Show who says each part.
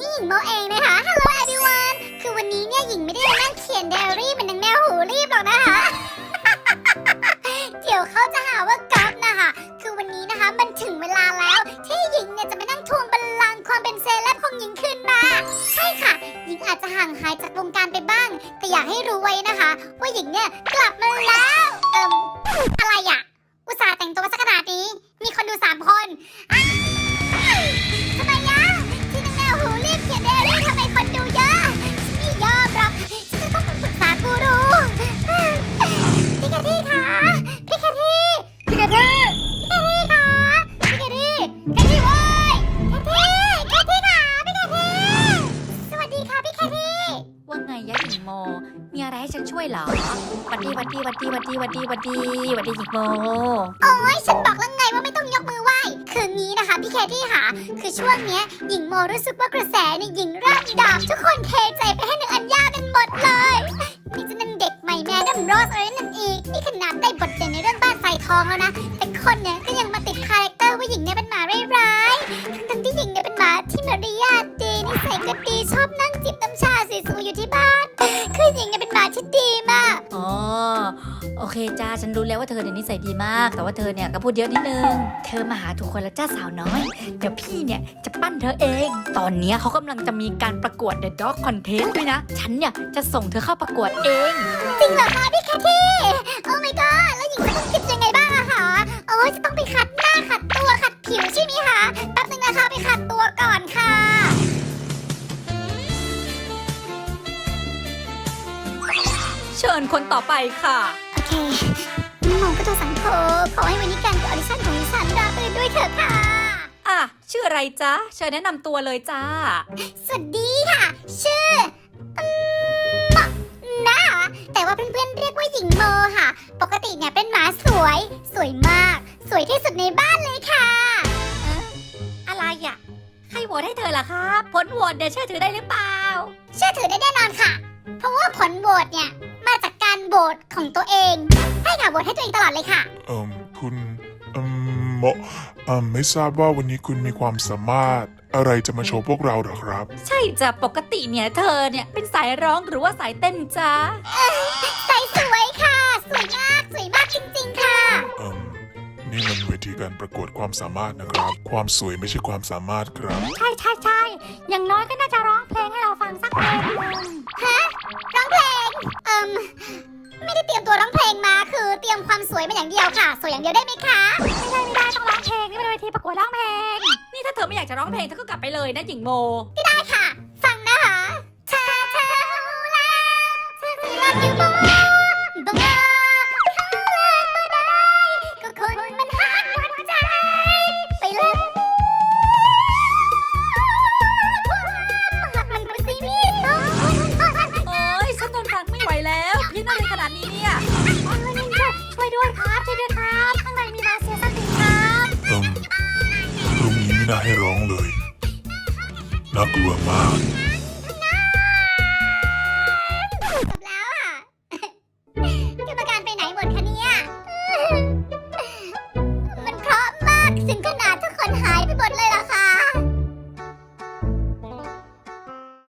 Speaker 1: นี่หญิงโมเองนะคะ Hello everyone คือวันนี้เนี่ยหญิงไม่ได้มานั่งเขียนไดอารี่เหมือนนางแมวหูรีบหรอกนะคะ เดี๋ยวเขาจะหาว่าก๊อฟนะคะ คือวันนี้นะคะมันถึงเวลาแล้ว ที่หญิงเนี่ยจะมานั่งทวงบัลลังก์ความเป็นเซเลบของหญิงขึ้นมา ใช่ค่ะ หญิงอาจจะห่างหายจากวงการไปบ้าง แต่อยากให้รู้ไว้นะคะ ว่าหญิงเนี่ยกลับมาแล้ว
Speaker 2: ให้ฉันช่วยเหรอหวัดดีหวัดดีหวัดดีหวัดดีหวัดดีหวัดดีหวัดดีหญิงโม
Speaker 1: โอ้ยฉันบอกแล้วไงว่าไม่ต้องยกมือไหว้คืองี้นะคะพี่แคทตี้ค่ะคือช่วงเนี้ยหญิงโมรู้สึกว่ากระแสในยหญิงร่างดาบทุกคนเทใจไปให้หนึ่งอัญญากันหมดเลยนี่จะนั่นเด็กใหม่แม่ดัมโรสอะไรนั่นอีกนี่ขนาดได้บทเด่นในเรื่องบ้านไฟทองแล้วนะแต่คนเนี่ยก็ยังมาติดคาแรคเตอร์ว่าหญิงเนี่ยเป็นหมาร้ายๆทั้งที่หญิงเนี่ยเป็นหมาที่มารยาทดีนิสัยก็ดีชอบนั่ง
Speaker 2: โอเคจ้าฉันรู้แล้วว่าเธอเนี่ยนิสัยดีมาก แต่ว่าเธอเนี่ยก็พูดเยอะนิดนึง เธอมาหาถูกคนแล้วจ้าสาวน้อย เดี๋ยวพี่เนี่ยจะปั้นเธอเอง ตอนเนี้ยเขากำลังจะมีการประกวด The Dog Contest ด้วยนะ ฉันเนี่ยจะส่งเธอเข้าประกวดเอง
Speaker 1: จริงเหรอคะพี่แคทตี้โอ้ my god แล้วหญิงจะต้องคิดยังไงบ้างอะคะโอ้ยจะต้องไปขัดหน้าขัดตัวขัดผิวใช่ไหมคะแป๊บนึงนะคะไปขัดตัวก่อนค่ะ
Speaker 2: เชิญคนต่อไปค่ะ
Speaker 1: โอ เคน้องก็ต้องสังโฆขอให้วันนี้การออดิชั่นของดิฉันราบรื่นด้วยเถอะค่ะ
Speaker 2: อะ ชื่ออะไรจ๊ะ เชิญแนะนำตัวเลยจ้า
Speaker 1: สวัสดีค่ะ ชื่ออืมนะแต่ว่าเพื่อนๆเรียกว่าหญิงโมค่ะ ปกติเนี่ยเป็นหมาสวย สวยมาก สวยที่สุดในบ้านเลยค่ะ
Speaker 2: อะไรอะ ใครโหวตให้เธอล่ะครับ ผลโหวตเนี่ยเชื่อถือได้หรือเปล่า
Speaker 1: เชื่อถือได้แน่นอนค่ะ เพราะว่าผลโหวตเนี่ย มาจากการโหวตของตัวเองให้ค่ะโหวตให้ตัวเองตลอดเลยค่ะ
Speaker 3: เอ่มคุณเอ่มเหมาะเอ่มไม่ทราบว่าวันนี้คุณมีความสามารถอะไรจะมาโชว์พวกเราเหรอครับ
Speaker 2: ใช่จ้ะปกติเนี่ยเธอเนี่ยเป็นสายร้องหรือว่าสายเต้นจ้า
Speaker 1: ใส่สวยค่ะ สวยมาก สวยมากจริงๆค่ะ
Speaker 3: เอ่มนี่มันเวทีการประกวดความสามารถนะครับ ความสวยไม่ใช่ความสามารถครับ
Speaker 1: ใช่ใช่ใช่อย่างน้อยก็น่าจะร้องเพลงให้เราฟังสักเพลงหนึ่งฮะ วามสวยมาอย่างเดียวค่ะ สวยอย่างเดียวได้ไหมคะไม่ได้ไม่ได้ต้องร้องเพลงนี่เป็นเวทีประกวดร้องเพลง
Speaker 2: นี่ถ้าเธอไม่อยากจะร้องเพลงเธอก็กลับไปเลยนะหญิงโม
Speaker 3: น่าให้ร้องเลย น่ากลัวมาก